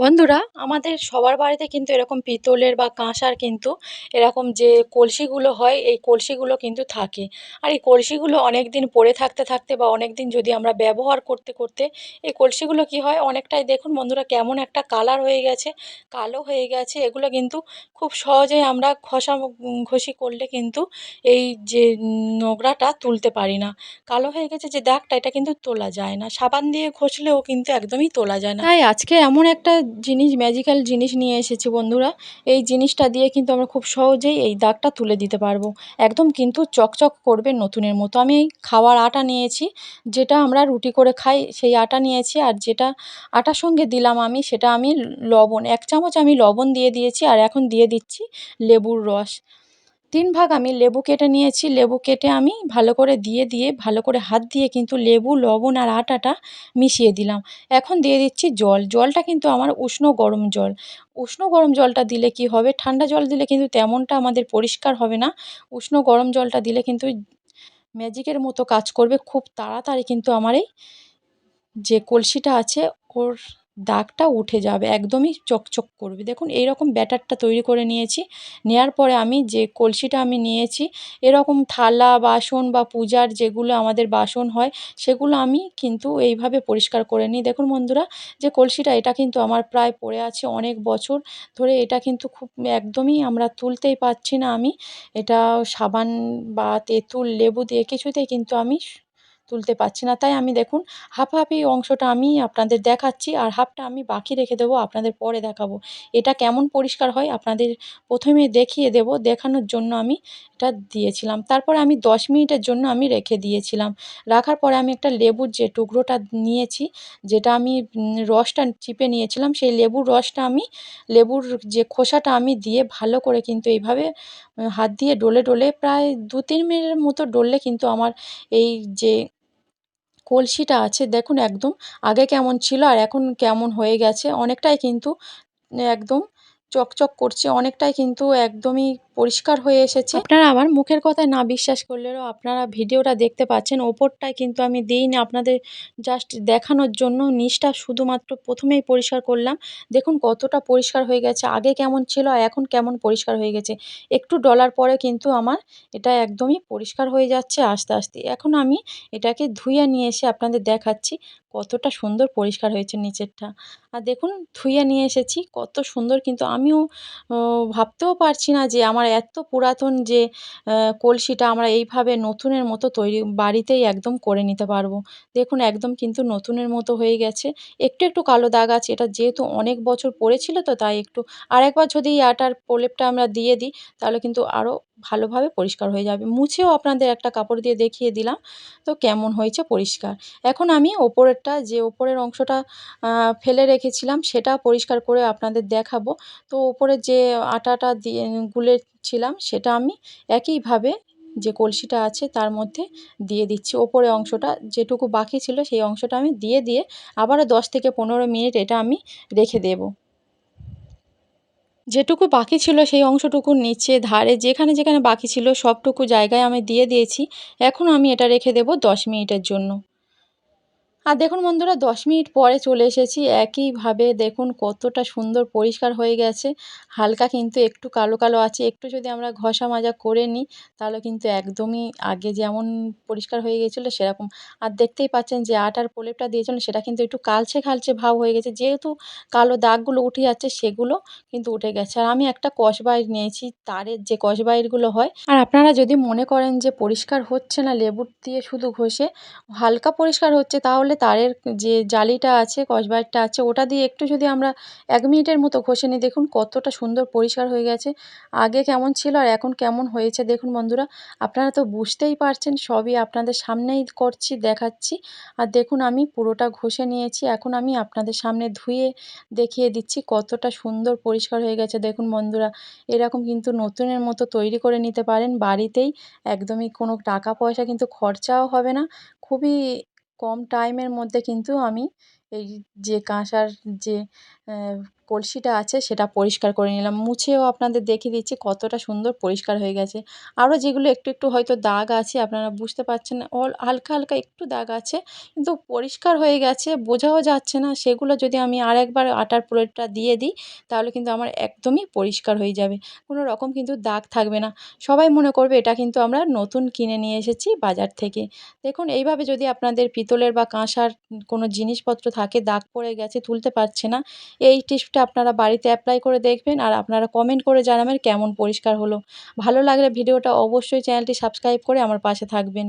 বন্ধুরা, আমাদের সবার বাড়িতে কিন্তু এরকম পিতলের বা কাঁসার কিন্তু এরকম যে কলসিগুলো হয়, এই কলসিগুলো কিন্তু থাকে। আর এই কলসিগুলো অনেক দিন পড়ে থাকতে থাকতে বা অনেক দিন যদি আমরা ব্যবহার করতে করতে এই কলসিগুলো কি হয়, অনেকটাই দেখুন বন্ধুরা কেমন একটা কালার হয়ে গেছে, কালো হয়ে গেছে। এগুলো কিন্তু খুব সহজেই আমরা ঘষা, ঘষি করলে কিন্তু এই যে নোংরাটা তুলতে পারি না। কালো হয়ে গেছে যে দাগটা, এটা কিন্তু তোলা যায় না। সাবান দিয়ে ঘষলেও কিন্তু একদমই তোলা যায় না। তাই আজকে এমন একটা জিনিস ম্যাজিক্যাল জিনিস নিয়ে এসেছি বন্ধুরা। এই জিনিসটা দিয়ে কিন্তু আমরা খুব সহজেই এই দাগটা তুলে দিতে পারব। একদম কিন্তু চকচক করবে নতুনের মতো। আমি এই খাওয়ার আটা নিয়েছি, যেটা আমরা রুটি করে খাই, সেই আটা নিয়েছি। আর যেটা আটার সঙ্গে দিলাম আমি, সেটা আমি লবণ, এক চামচ আমি লবণ দিয়ে দিয়েছি, আর এখন দিয়ে দিচ্ছি লেবুর রস। তিন ভাগ আমি লেবু কেটে নিয়েছি। লেবু কেটে আমি ভালো করে দিয়ে দিয়ে, ভালো করে হাত দিয়ে কিন্তু লেবু, লবণ আর আটাটা মিশিয়ে দিলাম। এখন দিয়ে দিচ্ছি জল। জলটা কিন্তু আমার উষ্ণ গরম জল। উষ্ণ গরম জলটা দিলে কি হবে? ঠান্ডা জল দিলে কিন্তু তেমনটা আমাদের পরিষ্কার হবে না। উষ্ণ গরম জলটা দিলে কিন্তু ম্যাজিকের মতো কাজ করবে। খুব তাড়াতাড়ি কিন্তু আমার এই যে কলসিটা আছে, ওর দাগটা উঠে যাবে, একদমই চকচক করবে। দেখুন এই রকম ব্যাটারটা তৈরি করে নিয়েছি। নেওয়ার পরে আমি যে কলসিটা আমি নিয়েছি, এরকম থালা, বাসন বা পূজার যেগুলো আমাদের বাসন হয়, সেগুলো আমি কিন্তু এইভাবে পরিষ্কার করে নিই। দেখুন বন্ধুরা, যে কলসিটা, এটা কিন্তু আমার প্রায় পড়ে আছে অনেক বছর ধরে। এটা কিন্তু খুব একদমই আমরা তুলতেই পারছি না আমি। এটা সাবান বা তেঁতুল, লেবু দিয়ে কিছুতেই কিন্তু আমি তুলতে পারছি না। তাই আমি দেখুন হাফ হাফ এই অংশটা আমি আপনাদের দেখাচ্ছি আর হাফটা আমি বাকি রেখে দেবো, আপনাদের পরে দেখাবো। এটা কেমন পরিষ্কার হয় আপনাদের প্রথমে দেখিয়ে দেব, দেখানোর জন্য আমি এটা দিয়েছিলাম। তারপরে আমি দশ মিনিটের জন্য আমি রেখে দিয়েছিলাম। রাখার পরে আমি একটা লেবুর যে টুকরোটা নিয়েছি, যেটা আমি রসটা চিপে নিয়েছিলাম, সেই লেবুর রসটা আমি, লেবুর যে খোসাটা আমি দিয়ে ভালো করে কিন্তু এইভাবে হাত দিয়ে ডলে ডলে প্রায় দু তিন মিনিটের মতো ডললে কিন্তু আমার এই যে কলসিটা আছে। দেখুন একদম আগে কেমন ছিল আর এখন কেমন হয়ে গেছে। অনেকটাই কিন্তু একদম চকচক করছে। অনেকটাই কিন্তু একদমই পরিষ্কার হয়ে এসেছে। আপনারা আমার মুখের কথায় না বিশ্বাস করলেও আপনারা ভিডিওটা দেখতে পাচ্ছেন। ওপরটায় কিন্তু আমি দিইনি। আপনাদের জাস্ট দেখানোর জন্য নিচটা শুধুমাত্র প্রথমেই পরিষ্কার করলাম। দেখুন কতটা পরিষ্কার হয়ে গেছে। আগে কেমন ছিল এখন কেমন পরিষ্কার হয়ে গেছে। একটু ডলার পরে কিন্তু আমার এটা একদমই পরিষ্কার হয়ে যাচ্ছে আস্তে আস্তে। এখন আমি এটাকে ধুয়ে নিয়ে এসে আপনাদের দেখাচ্ছি কতটা সুন্দর পরিষ্কার হয়েছে নিচেরটা। আর দেখুন ধুয়ে নিয়ে এসেছি, কত সুন্দর। কিন্তু আমিও ভাবতেও পারছি না যে আমার এত পুরাতন যে কলসিটা আমরা এইভাবে নতুনের মতো তৈরি বাড়িতেই একদম করে নিতে পারব। দেখুন, একদম কিন্তু নতুনের মতো হয়ে গেছে। একটু একটু কালো দাগ আছে। এটা যেহেতু অনেক বছর পড়েছিল তো তাই একটু আরেকবার যদি এই আটার প্রলেপটা আমরা দিয়ে দিই, তাহলে কিন্তু আরও ভালোভাবে পরিষ্কার হয়ে যাবে। মুছেও আপনাদের একটা কাপড় দিয়ে দেখিয়ে দিলাম। তো কেমন হয়েছে পরিষ্কার। এখন আমি ওপরেরটা, যে ওপরের অংশটা ফেলে রেখেছিলাম, সেটা পরিষ্কার করে আপনাদের দেখাবো। তো ওপরে যে আটাটা দিয়ে গুলেছিলাম সেটা আমি একইভাবে যে কলসিটা আছে তার মধ্যে দিয়ে দিচ্ছি। ওপরে অংশটা যেটুকু বাকি ছিল সেই অংশটা আমি দিয়ে দিয়ে আবারও দশ থেকে পনেরো মিনিট এটা আমি রেখে দেবো। যেটুকু বাকি ছিল সেই অংশটুকু নিচে ধারে যেখানে যেখানে বাকি ছিল সবটুকু জায়গায় আমি দিয়ে দিয়েছি। এখন আমি এটা রেখে দেবো দশ মিনিটের জন্য। আর দেখুন বন্ধুরা, দশ মিনিট পরে চলে এসেছি। একইভাবে দেখুন কতটা সুন্দর পরিষ্কার হয়ে গেছে। হালকা কিন্তু একটু কালো কালো আছে। একটু যদি আমরা ঘষা মাজা করে নিই, তাহলে কিন্তু একদমই আগে যেমন পরিষ্কার হয়ে গেছিল সেরকম। আর দেখতেই পাচ্ছেন যে আটার প্রলেপটা দিয়েছিলেন সেটা কিন্তু একটু কালচে কালচে ভাব হয়ে গেছে। যেহেতু কালো দাগগুলো উঠে যাচ্ছে, সেগুলো কিন্তু উঠে গেছে। আর আমি একটা কসবাইর নিয়েছি, তারের যে কসবাইরগুলো হয়। আর আপনারা যদি মনে করেন যে পরিষ্কার হচ্ছে না লেবুর দিয়ে শুধু ঘষে, হালকা পরিষ্কার হচ্ছে, তাহলে তারের যে জালিটা আছে কসবাইটটা আছে, ওটা দিয়ে একটু যদি আমরা এক মিনিটের মতো ঘষে নিই, দেখুন কতটা সুন্দর পরিষ্কার হয়ে গেছে। আগে কেমন ছিল আর এখন কেমন হয়েছে দেখুন বন্ধুরা। আপনারা তো বুঝতেই পারছেন, সবই আপনাদের সামনেই করছি, দেখাচ্ছি। আর দেখুন আমি পুরোটা ঘষে নিয়েছি, এখন আমি আপনাদের সামনে ধুয়ে দেখিয়ে দিচ্ছি কতটা সুন্দর পরিষ্কার হয়ে গেছে দেখুন বন্ধুরা। এরকম কিন্তু নতুনের মতো তৈরি করে নিতে পারেন বাড়িতেই, একদমই কোনো টাকা পয়সা কিন্তু খরচাও হবে না। খুবই কম টাইমের মধ্যে কিন্তু আমি এই যে কাঁসার যে কলসিটা আছে, সেটা পরিষ্কার করে নিলাম। মুছেও আপনাদের দেখিয়ে দিচ্ছি কতটা সুন্দর পরিষ্কার হয়ে গেছে। আরও যেগুলো একটু একটু হয়তো দাগ আছে, আপনারা বুঝতে পারছেন অল, হালকা হালকা একটু দাগ আছে, কিন্তু পরিষ্কার হয়ে গেছে, বোঝাও যাচ্ছে না। সেগুলো যদি আমি আর একবার আটার প্লেটটা দিয়ে দিই, তাহলে কিন্তু আমার একদমই পরিষ্কার হয়ে যাবে। কোনো রকম কিন্তু দাগ থাকবে না। সবাই মনে করবে এটা কিন্তু আমরা নতুন কিনে নিয়ে এসেছি বাজার থেকে। দেখুন, এইভাবে যদি আপনাদের পিতলের বা কাঁসার কোনো জিনিসপত্র থাকে, দাগ পড়ে গেছে, তুলতে পারছে না, এই টিপসটা আপনারা বাড়িতে অ্যাপ্লাই করে দেখবেন আর আপনারা কমেন্ট করে জানাবেন কেমন পরিষ্কার হলো। ভালো লাগলে ভিডিওটা অবশ্যই চ্যানেলটি সাবস্ক্রাইব করে আমার পাশে থাকবেন।